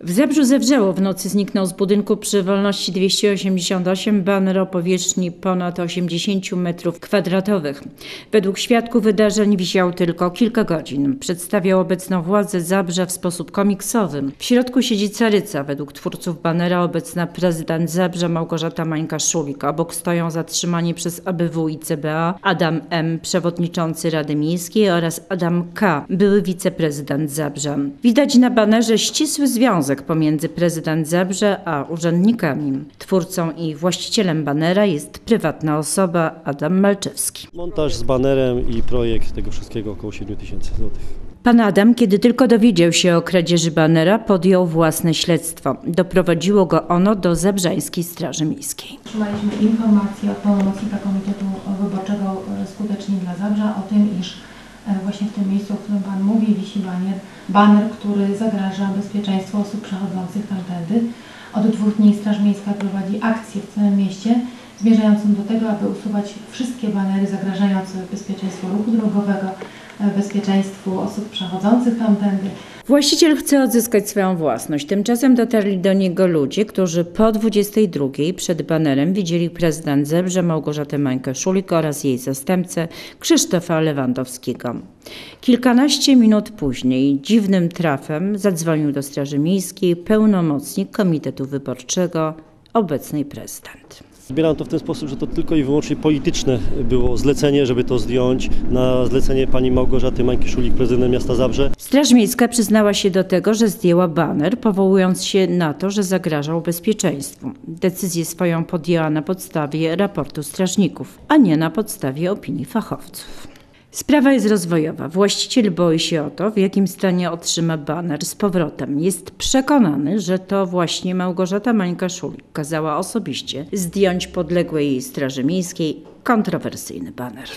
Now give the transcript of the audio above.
W Zebrzu zewrzało w nocy zniknął z budynku przy Wolności 288 baner o powierzchni ponad 80 metrów kwadratowych. Według świadków wydarzeń wisiał tylko kilka godzin. Przedstawiał obecną władzę Zabrza w sposób komiksowy. W środku siedzi caryca, według twórców banera obecna prezydent Zabrza Małgorzata Mańka-Szulik. Obok stoją zatrzymani przez ABW i CBA Adam M., przewodniczący Rady Miejskiej oraz Adam K., były wiceprezydent Zabrza. Widać na banerze ścisły związek pomiędzy prezydent Zabrze a urzędnikami. Twórcą i właścicielem banera jest prywatna osoba Adam Malczewski. Montaż z banerem i projekt tego wszystkiego około 7 tysięcy złotych. Pan Adam, kiedy tylko dowiedział się o kradzieży banera, podjął własne śledztwo. Doprowadziło go ono do Zabrzańskiej Straży Miejskiej. Otrzymaliśmy informację od pełnomocnika Komitetu Wyborczego e, Skutecznie dla Zabrza o tym, iż właśnie w tym miejscu, o którym Pan mówi, wisi baner, baner, który zagraża bezpieczeństwu osób przechodzących tamtędy. Od dwóch dni Straż Miejska prowadzi akcję w całym mieście zmierzającą do tego, aby usuwać wszystkie banery zagrażające bezpieczeństwu ruchu drogowego, bezpieczeństwu osób przechodzących tamtędy. Właściciel chce odzyskać swoją własność. Tymczasem dotarli do niego ludzie, którzy po 22 przed banerem widzieli prezydent Zebrze Małgorzatę Mańkę-Szulik oraz jej zastępcę Krzysztofa Lewandowskiego. Kilkanaście minut później dziwnym trafem zadzwonił do Straży Miejskiej pełnomocnik Komitetu Wyborczego, obecnej prezydent. Zbieram to w ten sposób, że to tylko i wyłącznie polityczne było zlecenie, żeby to zdjąć na zlecenie pani Małgorzaty Mańki-Szulik, prezydent miasta Zabrze. Straż Miejska przyznała się do tego, że zdjęła baner, powołując się na to, że zagrażał bezpieczeństwu. Decyzję swoją podjęła na podstawie raportu strażników, a nie na podstawie opinii fachowców. Sprawa jest rozwojowa. Właściciel boi się o to, w jakim stanie otrzyma baner z powrotem. Jest przekonany, że to właśnie Małgorzata Mańka-Szulik kazała osobiście zdjąć podległej jej Straży Miejskiej kontrowersyjny baner.